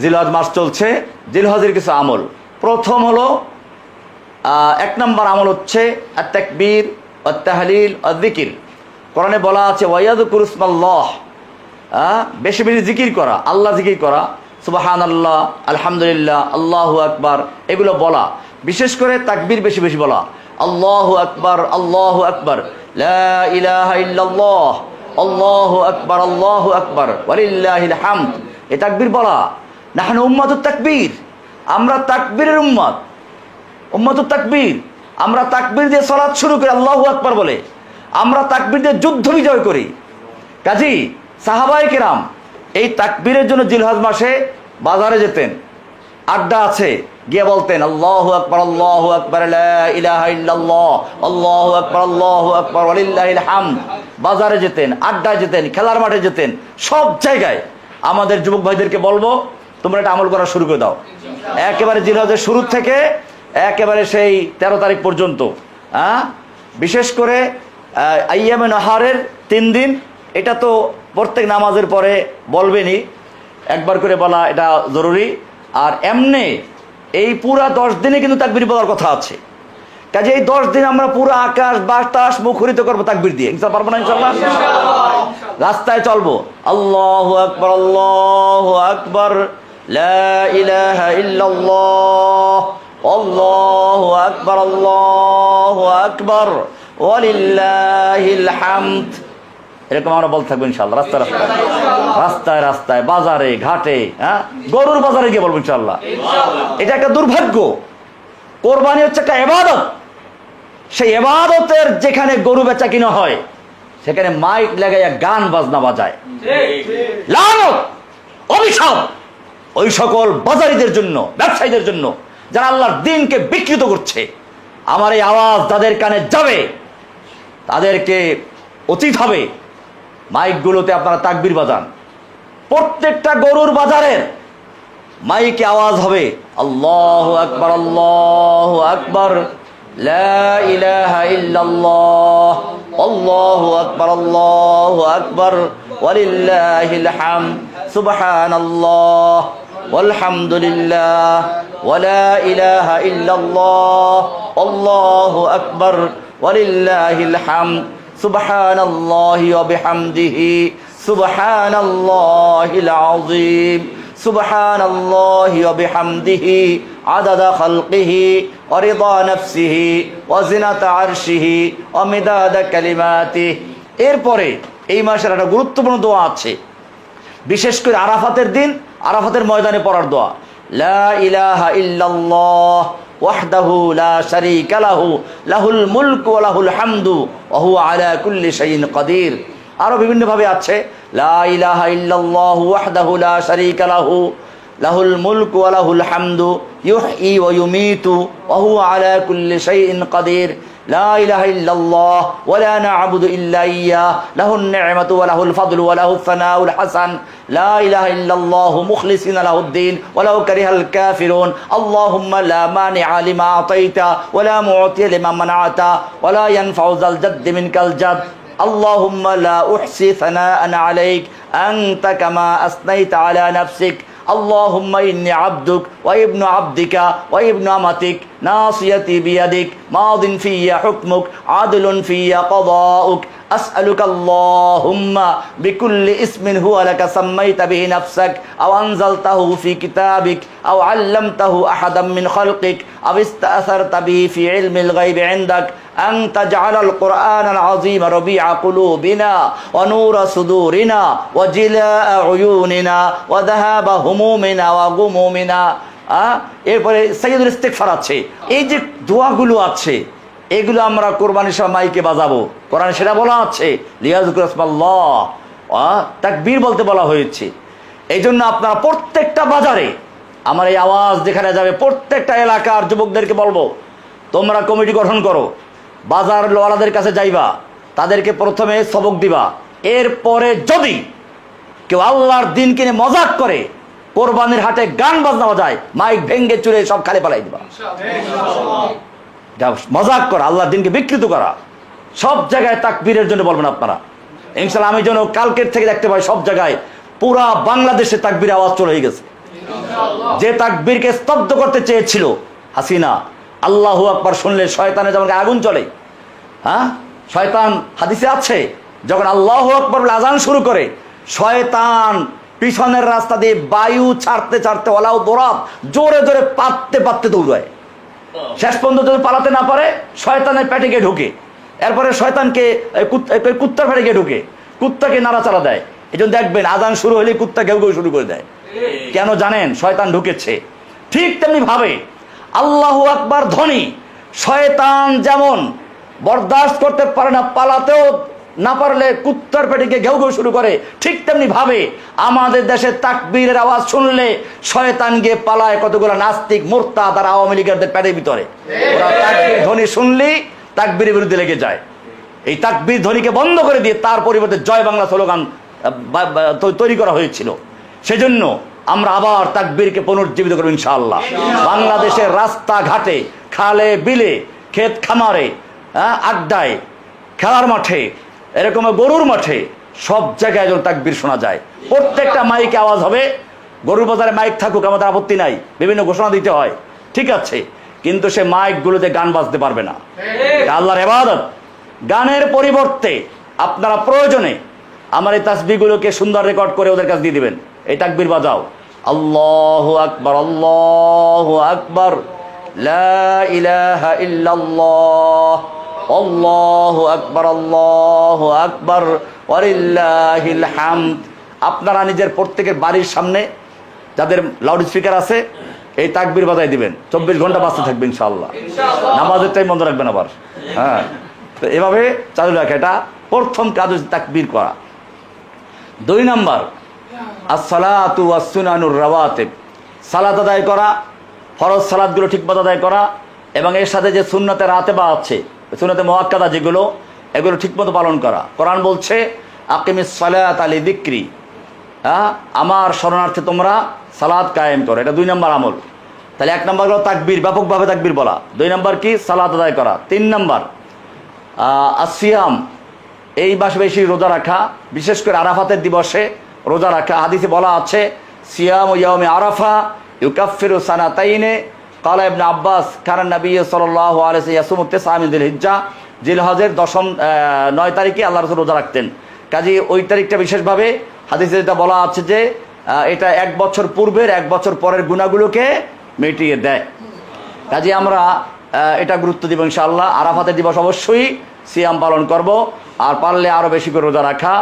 জিলহজ মাস চলছে। জিলহজের কিছু আমল। প্রথম হলো এক নম্বর আমল হচ্ছে আত্তাকবীর অত্তাহলিল অদ্দিকির কোরআনে বলা আছে ওয়াইয়াদ কুরুসমাল্লাহ বেশি বেশি জিকির করা, আল্লাহ জিকির করা। সুবাহান আল্লাহ আলহামদুলিল্লাহ, আল্লাহু আকবার, এগুলো বলা। বিশেষ করে তাকবীর বেশি বেশি বলা। আল্লাহু আকবার আল্লাহু আকবার। আল্লাহু আকবার আল্লাহু আকবার। ওয়ালিল্লাহিল হামদ। এ তাকবীর বলা। নাহনু উম্মাতুত তাকবীর। আমরা তাকবীরের উম্মত। উম্মতুত তাকবীর। আমরা তাকবীর দিয়ে সলাৎ শুরু করি, আল্লাহু আকবার বলে। আমরা তাকবীর দিয়ে যুদ্ধ বিজয় করি। কাজী সাহাবাই কেরাম এই তাকবীরের জন্য জিলহজ মাসে বাজারে যেতেন। আড্ডা আছে, গিয়ে বলতেন, আল্লাহ আকবর আল্লাহ আকবর আল্লাহ আকবর আল্লাহ আকবর হামদ। বাজারে যেতেন, আড্ডায় যেতেন, খেলার মাঠে যেতেন। সব জায়গায় আমাদের যুবক ভাইদেরকে বলব তোমরা এটা আমল করা শুরু করে দাও। একেবারে জিলহজের শুরু থেকে একেবারে সেই তেরো তারিখ পর্যন্ত হ্যাঁ বিশেষ করে আইয়ামে নাহারের তিন দিন এটা তো প্রত্যেক নামাজের পরে বলবেনই একবার করে বলা এটা জরুরি। আর এমনি এই পুরা দশ দিনে কিন্তু তাকবির বলার কথা আছে। কাজে এই দশ দিন আমরা পুরো আকাশ বাতাস মুখরিত করব তাকবির দিয়ে। ইনশাল্লাহ পারব না ইনশাল্লাহ। রাস্তায় চলবো। আল্লাহ আকবর আল্লাহ আকবর। লা ইলাহা ইল্লাল্লাহ আল্লাহু আকবার আল্লাহু আকবার ওয়ালিল্লাহিল হামদ। এরকম আমরা বলতে থাকব ইনশাল্লাহ রাস্তায় রাস্তায়। রাস্তায় রাস্তায় বাজারে ঘাটে হ্যাঁ? গরুর বাজারে গিয়ে বলব ইনশাল্লাহ এটা একটা দুর্ভাগ্য। কোরবানি হচ্ছে একটা এবাদত। সেই এবাদতের যেখানে গরু বেচা কিনা হয় সেখানে মাইক লাগাইয়া গান বাজনা বাজায়। লানত অভিশাপ। ওই সকল বাজারিদের জন্য, ব্যবসায়ীদের জন্য, যারা আল্লাহর দিনকে বিকৃত করছে, আমার এই আওয়াজ তাদের কানে যাবে, তাদেরকে উচিত হবে। মাইকগুলোতে আপনারা তাকবির বাজান। প্রত্যেকটা গরুর বাজারের মাইকে আওয়াজ হবে, আল্লাহ আকবর আল্লাহ আকবর আকবার আকবার সুবহানাল্লাহ। والحمد لله ولا إله إلا الله الله أكبر ولله الحمد سبحان الله وبحمده سبحان الله العظيم سبحان الله وبحمده عدد خلقه ورضا نفسه وزنة عرشه ومداد كلماته এরপরে এই মাসের একটা গুরুত্বপূর্ণ দোয়া আছে বিশেষ করে আরাফাতের দিন, আরাফাতের ময়দানে পড়ার দোয়া। লা ইলাহা ইল্লাল্লাহ ওয়াহদাহু লা লাহুল হামদু আলা কুল্লি আরও বিভিন্ন ভাবে আছে, লা ওয়াহদাহু লা লাহুল কুল্লি কাদির। لا إله إلا الله ولا نعبد إلا إياه. له النعمة وله الفضل وله الثناء الحسن. لا إله إلا الله مخلصين له الدين. ولو كره الكافرون. اللهم لا مانع لما أعطيت ولا معطي لما منعت. ولا ينفع ذا الجد منك الجد. اللهم لا أحصي ثناء عليك. أنت كما أثنيت على نفسك. اللهم إني عبدك وابن عبدك وابن أمتك. ناصيتي بيدك ماض في حكمك عدل في قضاؤك. أسألك اللهم بكل اسم هو لك سميت به نفسك أو أنزلته في كتابك أو علمته أحدا من خلقك أو استأثرت به في علم الغيب عندك. أن تجعل القرآن العظيم ربيع قلوبنا ونور صدورنا وجلاء عيوننا وذهاب همومنا وغمومنا. এরপরে সৈয়দুল ইস্তেকফার আছে। এই যে দোয়াগুলো আছে, এগুলো আমরা কোরবানির সময় মাইকে বাজাবো। কোরআন সেটা বলা আছে লিয়াজুকুর রসমাল্লাহ তাকবীর বলতে বলা হয়েছে। এই জন্য আপনারা প্রত্যেকটা বাজারে, আমার এই আওয়াজ যেখানে যাবে, প্রত্যেকটা এলাকার যুবকদেরকে বলব, তোমরা কমিটি গঠন করো, বাজার লোয়ালাদের কাছে যাইবা, তাদেরকে প্রথমে সবক দিবা। এরপরে যদি কেউ আল্লাহর দিন কিনে মজাক করে কোরবানির হাটে গান বাজনা বাজায়, মাইক ভেঙ্গে চুরে সব খালি পালাই দিবা। মজাক করা আল্লাহ দিনকে বিকৃত করা। সব জায়গায় তাকবীরের জন্য বলবেন আপনারা। ইনশাল্লাহ আমি যেন কালকের থেকে দেখতে পাই সব জায়গায় পুরা বাংলাদেশে তাকবীর আওয়াজ চলে হয়ে গেছে। যে তাকবীরকে স্তব্ধ করতে চেয়েছিল হাসিনা, আল্লাহু আকবার শুনলে শয়তানে যেমন আগুন চলে। হ্যাঁ? শয়তান হাদিসে আছে, যখন আল্লাহ আকবর আজান শুরু করে, শয়তান পিছনের রাস্তা দিয়ে বায়ু ছাড়তে ছাড়তে ওলাও দৌড়াত জোরে জোরে পাততে পাততে দৌড়ায়। শেষ পর্যন্ত যদি পালাতে না পারে, শয়তানের পেটে গিয়ে ঢুকে। এরপরে শয়তানকে কুত্তার পেটে গিয়ে ঢুকে। কুত্তাকে নাড়াচাড়া দেয়। এই জন্য দেখবেন আজান শুরু হলে কুত্তা ঘেউ ঘেউ শুরু করে দেয়। কেন জানেন? শয়তান ঢুকেছে। ঠিক তেমনি ভাবে আল্লাহ আকবার ধ্বনি। শয়তান যেমন বরদাস্ত করতে পারে না, পালাতেও না পারলে কুত্তার পেটে গিয়ে ঘেউ ঘেউ শুরু করে। ঠিক তেমনি ভাবে আমাদের দেশে তাকবীরের আওয়াজ শুনলে শয়তান গিয়ে পালায় কতগুলো নাস্তিক মোর্তা তার আওয়ামী লীগের পেটের ভিতরে। ওরা তাকবীর ধ্বনি শুনলেই তাকবীরের বিরুদ্ধে লেগে যায়। এই তাকবীর ধ্বনিকে বন্ধ করে দিয়ে তার পরিবর্তে জয় বাংলা স্লোগান তৈরি করা হয়েছিল। সেজন্য আমরা আবার তাকবীরকে পুনর্জীবিত করব ইনশাআল্লাহ। বাংলাদেশের রাস্তাঘাটে খালে বিলে, ক্ষেত খামারে আড্ডায়, খেলার মাঠে এরকম গরুর মাঠে সব জায়গায় যেন তাকবির শোনা যায়। প্রত্যেকটা মাইকে আওয়াজ হবে। গরুর বাজারে মাইক থাকুক আমাদের আপত্তি নাই। বিভিন্ন ঘোষণা দিতে হয়। ঠিক আছে। কিন্তু সে মাইকগুলোতে গান বাজতে পারবে না। আল্লাহর এবাদত গানের পরিবর্তে আপনারা প্রয়োজনে আমার এই তাসবিগুলোকে সুন্দর রেকর্ড করে ওদের কাছে দিয়ে দিবেন। এই তাকবির বাজাও। আল্লাহ আকবর আল্লাহ আকবর। লা ইলাহা ইল্লাল্লাহ। আকবর আকবর হামদ। আপনারা নিজের প্রত্যেকের বাড়ির সামনে যাদের লাউড স্পিকার আছে এই তাকবির বাজাই দিবেন। চব্বিশ ঘণ্টা বাঁচতে থাকবে ইনশাআল্লাহ। নামাজের টাইম বন্ধ রাখবেন আবার। হ্যাঁ। তো এভাবে চালু রাখে। এটা প্রথম কাজ হচ্ছে তাকবির করা। দুই নাম্বার আসসালাতু আসুনানুর সালাত আদায় করা ফরজ সালাদগুলো ঠিকমতো আদায় করা এবং এর সাথে যে সুন্নতে রাতে বা আছে সুন্নতে মোয়াক্কাদা যেগুলো, এগুলো ঠিকমতো পালন করা। কোরআন বলছে, আকিমিস সালাত আলী দিক্রি। হ্যাঁ? আমার শরণার্থে তোমরা সালাদ কায়েম করো। এটা দুই নম্বর আমল। তাহলে এক নম্বর হলো তাকবির, ব্যাপকভাবে তাকবির বলা। দুই নম্বর কি? সালাদ আদায় করা। তিন নম্বর আসিয়াম এই মাসে বেশি রোজা রাখা, বিশেষ করে আরাফাতের দিবসে রোজা রাখা। হাদিসে বলা আছে, সিয়াম ইয়ামে আরাফা ইউকাফিরু সানাতাইনে কালা ইবনে আব্বাস কারণ নবী সাল্লাল্লাহু আলাইহি ইয়াসুমু তিসআমিল হিজ্জা জিলহজের দশম নয় তারিখে আল্লাহ রাসূল রোজা রাখতেন। কাজে ওই তারিখটা বিশেষভাবে হাদিসে যেটা বলা আছে যে এটা এক বছর পূর্বের, এক বছর পরের গুণাগুলোকে মিটিয়ে দেয়। কাজে আমরা এটা গুরুত্ব দিব ইনশাআল্লাহ। আরাফাতের দিবস অবশ্যই সিয়াম পালন করব। আর পারলে আরও বেশি করে রোজা রাখা।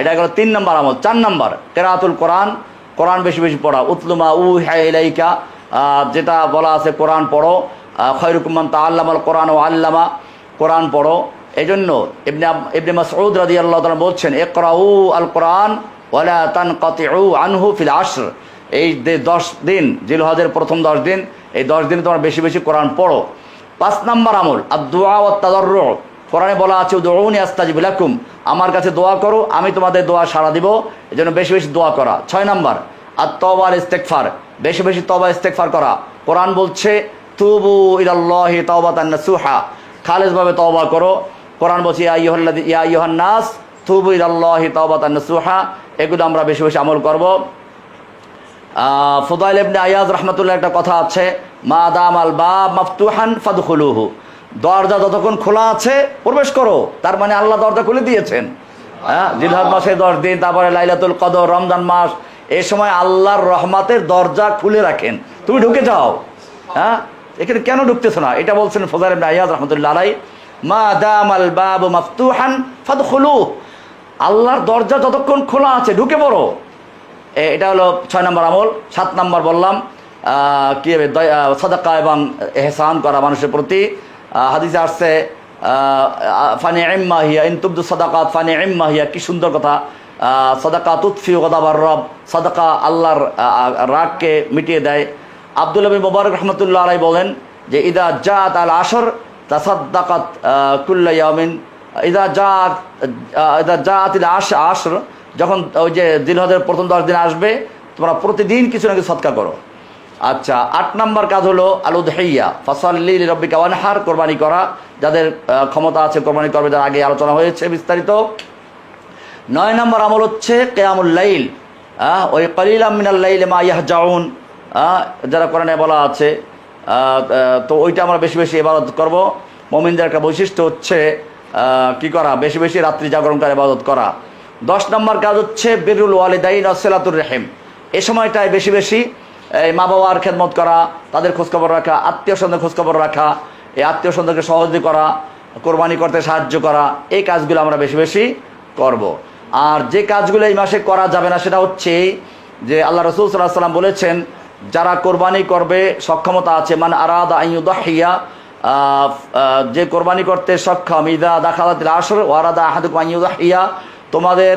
এটা গেল তিন নম্বর আমল। চার নম্বর, কেরাতুল কোরআন। কোরআন বেশি বেশি পড়া। উতলুমা উ হাইলাইকা যেটা বলা আছে কোরআন পড়ো। খৈরুকুমান তা আল্লামাল কোরআন ও আল্লামা কোরআন পড়ো। এই জন্য ইবনে ইবনে মাসউদ রাদি আল্লাহ তালা বলছেন একরাউ আল কোরআন ওয়ালা তান কাতিউ আনহু ফিল আশর। এই যে দশ দিন, জিলহজের প্রথম দশ দিন, এই দশ দিনে তোমরা বেশি বেশি কোরআন পড়ো। পাঁচ নম্বর আমল আর দোয়া ও তাদর্র কোরআনে বলা আছে দৌড়নি আস্তাজি বিলাকুম আমার কাছে দোয়া করো, আমি তোমাদের দোয়া সাড়া দিব। এই জন্য বেশি বেশি দোয়া করা। ছয় নম্বর তবার ইস্তেকফার বেশি বেশি তবা ইস্তেকফার করা। কোরআন বলছে, তুবু ইলাল্লাহি তাওবাতান নাসুহা। খালেজভাবে তওবা করো। কোরআন বলছে, ইয়া আইয়ুহাল্লাযী ইয়া তুবু তাওবাতান এগুলো আমরা বেশি বেশি আমল করব। ফুদাইল ইবনে আয়াজ রহমতুল্লাহ একটা কথা আছে, মা দাম আল বা মাফতুহান ফাদখুলুহু। দরজা যতক্ষণ খোলা আছে, প্রবেশ করো। তার মানে আল্লাহ দরজা খুলে দিয়েছেন। হ্যাঁ জিলহাদ মাসে দশ দিন, তারপরে লাইলাতুল কদর, রমজান মাস এই সময় আল্লাহর রহমাতের দরজা খুলে রাখেন। তুমি ঢুকে যাও। হ্যাঁ? এখানে কেন ঢুকতেছো না? এটা বলছেন ফজার আয়াজ রহমতুল্লাহ আলাই মা দাম আল বাব মাফতুহান ফাদখুলু। আল্লাহর দরজা যতক্ষণ খোলা আছে, ঢুকে পড়ো। এ- এটা হলো ছয় নম্বর আমল। সাত নম্বর বললাম কী হবে? সদাকা এবং এহসান করা মানুষের প্রতি। হাদিসে আসছে ফানি এম্মা হিয়া ইনতুব্দু সদাকাত ফানি এম্মা হিয়া, কি সুন্দর কথা। সদাকা তুৎফি গদাবার রব, সদাকা আল্লাহর রাগকে মিটিয়ে দেয়। আব্দুল আবী মোবারক রহমতুল্লাহ আলাই বলেন যে, ইদা জাত আল আসর তাসাদ্দাকাত কুল্লা ইয়ামিন ইদা জাত ইদা জাত ইল আশ আসর যখন ওই যে দিলহদের প্রথম দশ দিন আসবে, তোমরা প্রতিদিন কিছু না কিছু সৎকার করো। আচ্ছা আট নম্বর কাজ হলো আলুদ হেইয়া ফসল্লি রব্বিকা ওয়ানহার, কোরবানি করা। যাদের ক্ষমতা আছে কোরবানি করবে যার আগে আলোচনা হয়েছে বিস্তারিত। নয় নম্বর আমল হচ্ছে কেয়ামুল লাইল। ওই কলিল মিনাল লাইল মা ইয়াহ জাউন যারা কোরআনে বলা আছে তো ওইটা আমরা বেশি বেশি ইবাদত করব। মমিনদের একটা বৈশিষ্ট্য হচ্ছে কি করা? বেশি বেশি রাত্রি জাগরণ করে ইবাদত করা। দশ নম্বর কাজ হচ্ছে বিরুল ওয়ালিদাইন সেলাতুর রেহেম। এ সময়টায় বেশি বেশি, এই মা বাবার খেদমত করা, তাদের খোঁজখবর রাখা, আত্মীয় স্বজনের খোঁজখবর রাখা, এই আত্মীয় স্বজনকে সহযোগী করা, কোরবানি করতে সাহায্য করা, এই কাজগুলো আমরা বেশি বেশি করব। আর যে কাজগুলো এই মাসে করা যাবে না, সেটা হচ্ছে যে আল্লাহ রসুল সাল্লাহ সাল্লাম বলেছেন, যারা কোরবানি করবে, সক্ষমতা আছে। মানে আরাদা আইয়ুদাহিয়া যে কোরবানি করতে সক্ষম, ইদা দাখালাতিল আসর ওয়ারাদা আহাদুক আইয়ুদাহিয়া তোমাদের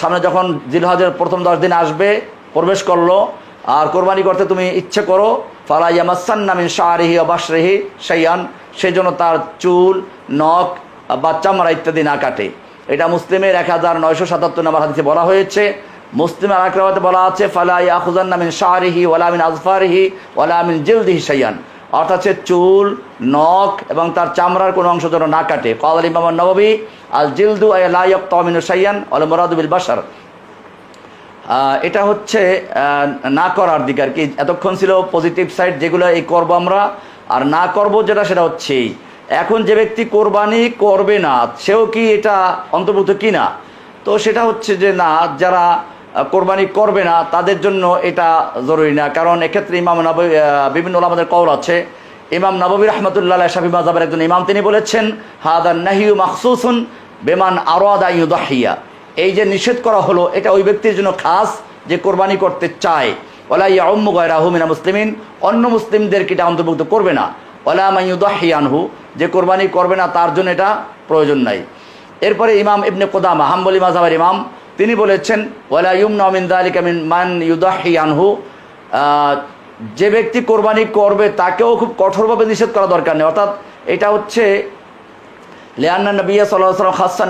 সামনে যখন জিলহজের প্রথম দশ দিন আসবে, প্রবেশ করল, আর কোরবানি করতে তুমি ইচ্ছে করো, ফালা ইয়ামাসান্নামিন শাহরিহি অবাসরেহি সাইয়ান সেই জন্য তার চুল, নখ বা চামড়া ইত্যাদি না কাটে। এটা মুসলিমের এক হাজার নয়শো সাতাত্তর নম্বর হাদিসে বলা হয়েছে। মুসলিমের আক্রামতে বলা আছে, ফালাই ফালা ইয়াখুজান্নামিন শাহরিহি ওয়ালামিন আজফারিহি ওয়ালামিন জিলদিহি সাইয়ান অর্থাৎ হচ্ছে চুল, নখ এবং তার চামড়ার কোনো অংশ যেন না কাটে। কাল ইমাম নবী আল জিলদু আলাইক তমিনু সাইয়ান আল মুরাদুবিল বাসার এটা হচ্ছে না করার দিক আর কি। এতক্ষণ ছিল পজিটিভ সাইড যেগুলো এই করব আমরা। আর না করব যেটা, সেটা হচ্ছে এই। এখন যে ব্যক্তি কোরবানি করবে না, সেও কি এটা অন্তর্ভুক্ত কি না তো সেটা হচ্ছে যে না, যারা কোরবানি করবে না, তাদের জন্য এটা জরুরি না। কারণ এক্ষেত্রে ইমাম নবী বিভিন্ন আমাদের কৌল আছে। ইমাম নবী রহমতুল্লাহ শাফি মাজাবের একজন ইমাম তিনি বলেছেন হাদান নাহিউ মাখসুসুন বেমান আরোয়াদা ইউদাহিয়া। এই যে নিষেধ করা হলো, এটা ওই ব্যক্তির জন্য খাস যে কোরবানি করতে চায়। ওলা ইয়াউম্ম গয়রাহু মিনা মুসলিমিন, অন্য মুসলিমদেরকে এটা অন্তর্ভুক্ত করবে না। ওলা মাইয়ুদাহিয়ানহু যে কোরবানি করবে না, তার জন্য এটা প্রয়োজন নাই। এরপরে ইমাম ইবনে কোদামা, হাম্বলি মাযহাবের ইমাম, তিনি বলেছেন, ওয়ালা ইউমনা মিন যালিকা মিন ইউদাহিয়ানহু যে ব্যক্তি কোরবানি করবে, তাকেও খুব কঠোরভাবে নিষেধ করা দরকার নেই। অর্থাৎ এটা হচ্ছে লিয়ান্না নবিয়া সাল্লাহ সাল্লাম হাসান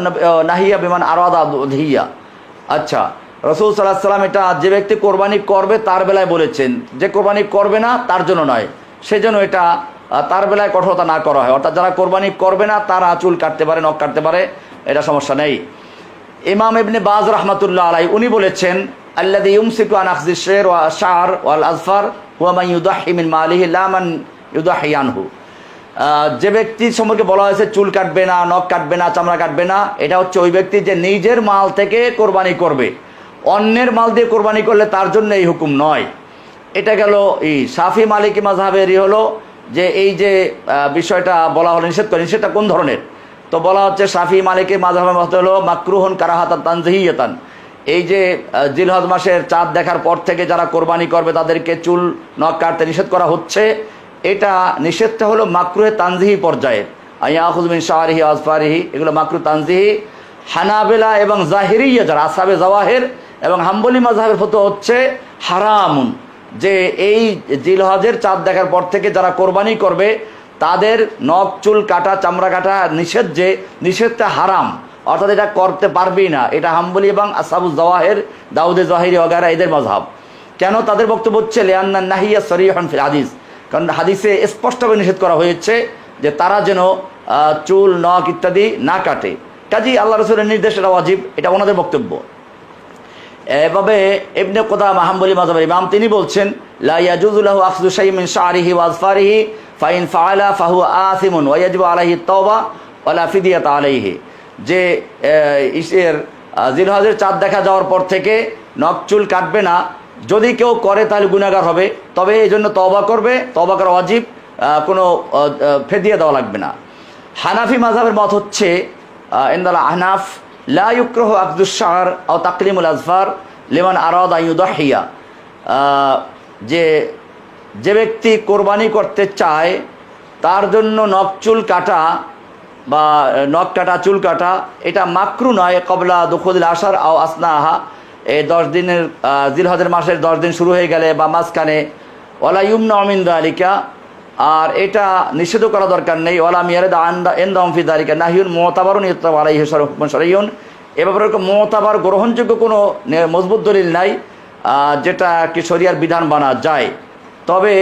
নাহিয়া বিমান আরাদা ধিয়া আচ্ছা রসুল সাল্লাহ সাল্লাম এটা যে ব্যক্তি কোরবানি করবে, তার বেলায় বলেছেন যে কোরবানি করবে না, তার জন্য নয়। সেজন্য এটা তার বেলায় কঠোরতা না করা হয়। অর্থাৎ যারা কোরবানি করবে না তারা চুল কাটতে পারে নখ কাটতে পারে এটা সমস্যা নেই। ইমাম ইবনে বাজ রহমাতুল্লাহ আলাই উনি বলেছেন আল্লাদি ইউমসিকু আন শের ওয়া শার ওয়াল আজফার হুয়া মান ইউদাহি মিন মালিহি লা মান ইউদাহি আনহু। আহ, যে ব্যক্তি সম্পর্কে বলা হয়েছে চুল কাটবে না নখ কাটবে না চামড়া কাটবে না এটা হচ্ছে ওই ব্যক্তি যে নিজের মাল থেকে কোরবানি করবে। অন্যের মাল দিয়ে কোরবানি করলে তার জন্য এই হুকুম নয়। এটা গেল এই সাফি মালিকি মাঝহাবেরই হলো যে এই যে বিষয়টা বলা হলো, নিষেধ করে, নিষেধটা কোন ধরনের? তো বলা হচ্ছে সাফি মালিকের মাঝহাবের মতো হলো মাকরুহন কারাহাতান তানজিহিয়াতান। এই যে জিলহজ মাসের চাঁদ দেখার পর থেকে যারা কোরবানি করবে, তাদেরকে চুল, নখ কাটতে নিষেধ করা হচ্ছে। এটা নিষেধটা হলো মাকরুহে তানজিহি পর্যায়ে। আয়াহুজমিন শাহরিহি আজফারিহি, এগুলো মাকরু তানজিহি। হানাবেলা এবং জাহিরিয়া যারা, আসাবে জওয়াহের এবং হাম্বলি মাঝহাবের ফতো হচ্ছে হারামুন। যে এই জিলহজের চাঁদ দেখার পর থেকে যারা কোরবানি করবে, তাদের নখ, চুল, কাটা, চামড়া কাটা নিষেধ যে, নিষেধটা হারাম। অর্থাৎ এটা করতে পারবেই না। এটা হাম্বলি এবং আসাবু জওয়াহের, দাউদে জহিরি ওগারা এদের মজহাব। কেন তাদের বক্তব্য হচ্ছে, লেয়ান্না নাহিয়া ফিল হাদিস। কারণ হাদিসে স্পষ্টভাবে নিষেধ করা হয়েছে যে তারা যেন চুল, নখ ইত্যাদি না কাটে। কাজী আল্লাহ রসুলের নির্দেশ, এটা ওয়াজিব, এটা ওনাদের বক্তব্য। এভাবে ইবনে কোদা মাহাম্বলি মাজাবের ইমাম তিনি বলছেন, লা ইয়াজুজুল্লাহু আখযু শাইইন মিন শা'রিহি ওয়া আযফারিহি, ফাইন ফাআলা ফাহু আথিমুন ওয়া ইয়াজিবু আলাইহি তাওবা ওয়ালা ফিদিয়াত আলাইহি। যে ইসের জিলহজের চাঁদ দেখা যাওয়ার পর থেকে নখ চুল কাটবে না। যদি কেউ করে তাহলে গুনাহগার হবে। তবে এই জন্য তওবা করবে। তওবা করা অজীব কোনো ফেদিয়া দেওয়া লাগবে না। হানাফি মাযহাবের মত হচ্ছে ইন্দাল আহনাফ লা ইউক্রহ আকদুস শাহর ও তাকলিমুল আজফার লিমান আরাদ আইউদাহিয়া যে যে ব্যক্তি কোরবানি করতে চায়, তার জন্য নখ চুল কাটা বা, নখ কাটা, চুল কাটা, এটা মাকরু নয় কবলা দুখুল আসার আও আসনা আহা এই দশ দিনের জিলহজের মাসের দশ দিন শুরু হয়ে গেলে বা মাঝখানে ওলা ইউমনা আলিকা আর এটা নিষেধ করা দরকার নেই। ওলা মিয়ারেদ আন্দা এন্দমফি দারিকা মতাবারুন এ ব্যাপারে মতাবার গ্রহণযোগ্য কোনো মজবুত দলিল নাই যেটা কি শরিয়ার বিধান বানা যায়। তবে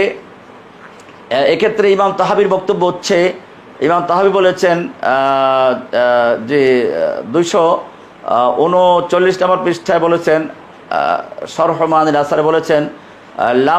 এক্ষেত্রে ইমাম তাহাবির বক্তব্য হচ্ছে, ইমাম তাহাবি বলেছেন যে, দুইশো উনচল্লিশ নম্বর পৃষ্ঠায় বলেছেন সরহমান আসারে বলেছেন লাম